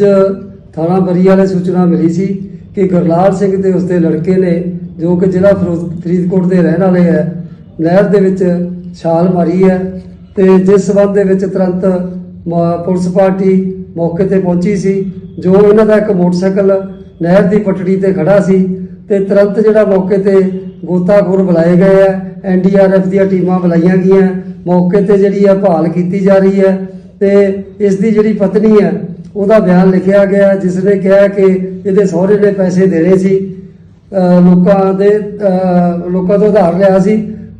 ਅੱਜ ਥਾਣਾ ਬਰੀਆ ਵਾਲੇ ਸੂਚਨਾ ਮਿਲੀ ਸੀ ਕਿ ਗੁਰਲਾਲ ਸਿੰਘ ਤੇ ਉਸਦੇ ਲੜਕੇ ਨੇ, ਜੋ ਕਿ ਜ਼ਿਲ੍ਹਾ ਫਿਰੋਜ਼- ਫਰੀਦਕੋਟ ਦੇ ਰਹਿਣ ਵਾਲੇ ਹੈ, ਨਹਿਰ ਦੇ ਵਿੱਚ ਛਾਲ ਮਾਰੀ ਹੈ ਤੇ ਜਿਸ ਸਬੰਧ ਦੇ ਵਿੱਚ ਤੁਰੰਤ ਪੁਲਿਸ ਪਾਰਟੀ ਮੌਕੇ ਤੇ ਪਹੁੰਚੀ ਸੀ, ਜੋ ਇਹਨਾਂ ਦਾ ਇੱਕ ਮੋਟਰਸਾਈਕਲ ਨਹਿਰ ਦੀ ਪਟੜੀ ਤੇ ਖੜਾ ਸੀ ਤੇ ਤੁਰੰਤ ਜਿਹੜਾ ਮੌਕੇ ਤੇ ਗੋਤਾਖੋਰ ਬੁਲਾਏ ਗਏ ਆ ਐਨਡੀਆਰਐਫ ਦੀਆਂ ਟੀਮਾਂ ਬੁਲਾਈਆਂ ਗਈਆਂ, ਮੌਕੇ ਤੇ ਜਿਹੜੀ ਆ ਭਾਲ ਕੀਤੀ ਜਾ ਰਹੀ ਹੈ। ਤੇ ਇਸ ਦੀ ਜਿਹੜੀ ਪਤਨੀ ਹੈ ਉਹਦਾ ਬਿਆਨ ਲਿਖਿਆ ਗਿਆ, ਜਿਸ ਨੇ ਕਿਹਾ ਕਿ ਇਹਦੇ ਸਹੁਰੇ ਨੇ ਪੈਸੇ ਦੇਣੇ ਸੀ ਲੋਕਾਂ ਦੇ ਲੋਕਾਂ ਤੋਂ ਉਧਾਰ ਲਿਆ ਸੀ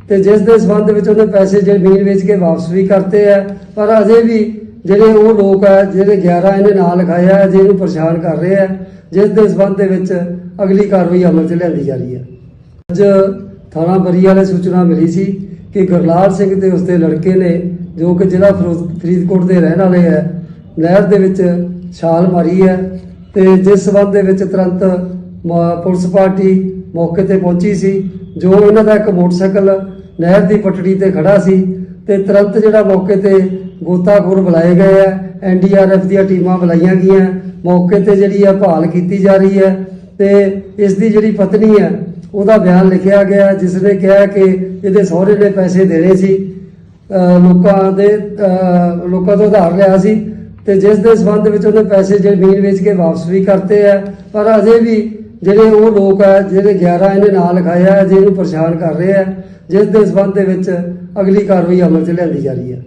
ਤੇ ਜਿਸ ਦੇ ਸੰਬੰਧ ਵਿੱਚ ਉਹਨੇ ਪੈਸੇ ਜ਼ਮੀਨ ਵੇਚ ਕੇ ਵਾਪਸ ਵੀ ਕਰਤੇ ਆ। ਪਰ ਅਜੇ ਵੀ ਜਿਹੜੇ ਉਹ ਲੋਕ ਆ, ਜਿਹੜੇ 11 ਇਹਨੇ ਨਾਂ ਲਿਖਾਇਆ ਹੈ ਜਿਹਨੂੰ ਪਰੇਸ਼ਾਨ ਕਰ ਰਹੇ ਆ। ਜਿਸ ਦੇ ਸੰਬੰਧ ਦੇ ਵਿੱਚ ਅਗਲੀ ਕਾਰਵਾਈ ਅਮਲ 'ਚ ਲਿਆਂਦੀ ਜਾ ਰਹੀ ਹੈ ਅੱਜ ਥਾਣਾ ਬਰੀ ਵਾਲੇ ਸੂਚਨਾ ਮਿਲੀ ਸੀ ਕਿ ਗੁਰਲਾਲ ਸਿੰਘ ਤੇ ਉਸਦੇ ਲੜਕੇ ਨੇ ਜੋ ਕਿ ਜ਼ਿਲ੍ਹਾ ਫਿਰੋਜ਼- ਫਰੀਦਕੋਟ ਦੇ ਰਹਿਣ ਵਾਲੇ ਹੈ। ਨਹਿਰ ਦੇ ਵਿੱਚ ਛਾਲ ਮਾਰੀ ਹੈ ਤੇ ਜਿਸ ਸਬੰਧ ਦੇ ਵਿੱਚ ਤੁਰੰਤ ਪੁਲਿਸ ਪਾਰਟੀ ਮੌਕੇ ਤੇ ਪਹੁੰਚੀ ਸੀ, ਜੋ ਇਹਨਾਂ ਦਾ ਇੱਕ ਮੋਟਰਸਾਈਕਲ ਨਹਿਰ ਦੀ ਪਟੜੀ ਤੇ ਖੜਾ ਸੀ ਤੇ ਤੁਰੰਤ ਜਿਹੜਾ ਮੌਕੇ ਤੇ ਗੋਤਾਖੋਰ ਬੁਲਾਏ ਗਏ ਆ ਐਨਡੀਆਰਐਫ ਦੀਆਂ ਟੀਮਾਂ ਬੁਲਾਈਆਂ ਗਈਆਂ, ਮੌਕੇ ਤੇ ਜਿਹੜੀ ਆ ਭਾਲ ਕੀਤੀ ਜਾ ਰਹੀ ਹੈ ਤੇ ਇਸ ਦੀ ਜਿਹੜੀ ਪਤਨੀ ਹੈ, ਉਹਦਾ ਬਿਆਨ ਲਿਖਿਆ ਗਿਆ, ਜਿਸ ਨੇ ਕਿਹਾ ਕਿ ਇਹਦੇ ਸਹੁਰੇ ਨੇ ਪੈਸੇ ਦੇਣੇ ਸੀ। ਲੋਕਾਂ ਦੇ ਲੋਕਾਂ ਤੋਂ ਉਧਾਰ ਲਿਆ ਸੀ ਤੇ ਜਿਸ ਦੇ ਸੰਬੰਧ ਵਿੱਚ ਉਹਨੇ ਪੈਸੇ ਜ਼ਮੀਨ ਵੇਚ ਕੇ ਵਾਪਸ ਵੀ ਕਰਤੇ ਆ। ਪਰ ਅਜੇ ਵੀ ਜਿਹੜੇ ਉਹ ਲੋਕ ਆ, ਜਿਹੜੇ 11 ਇਹਨੇ ਨਾਂ ਲਿਖਾਇਆ ਹੈ ਜਿਹਨੂੰ ਪਰੇਸ਼ਾਨ ਕਰ ਰਹੇ ਆ, ਜਿਸ ਦੇ ਸੰਬੰਧ ਦੇ ਵਿੱਚ ਅਗਲੀ ਕਾਰਵਾਈ ਅਮਲ 'ਚ ਲਿਆਂਦੀ ਜਾ ਰਹੀ ਹੈ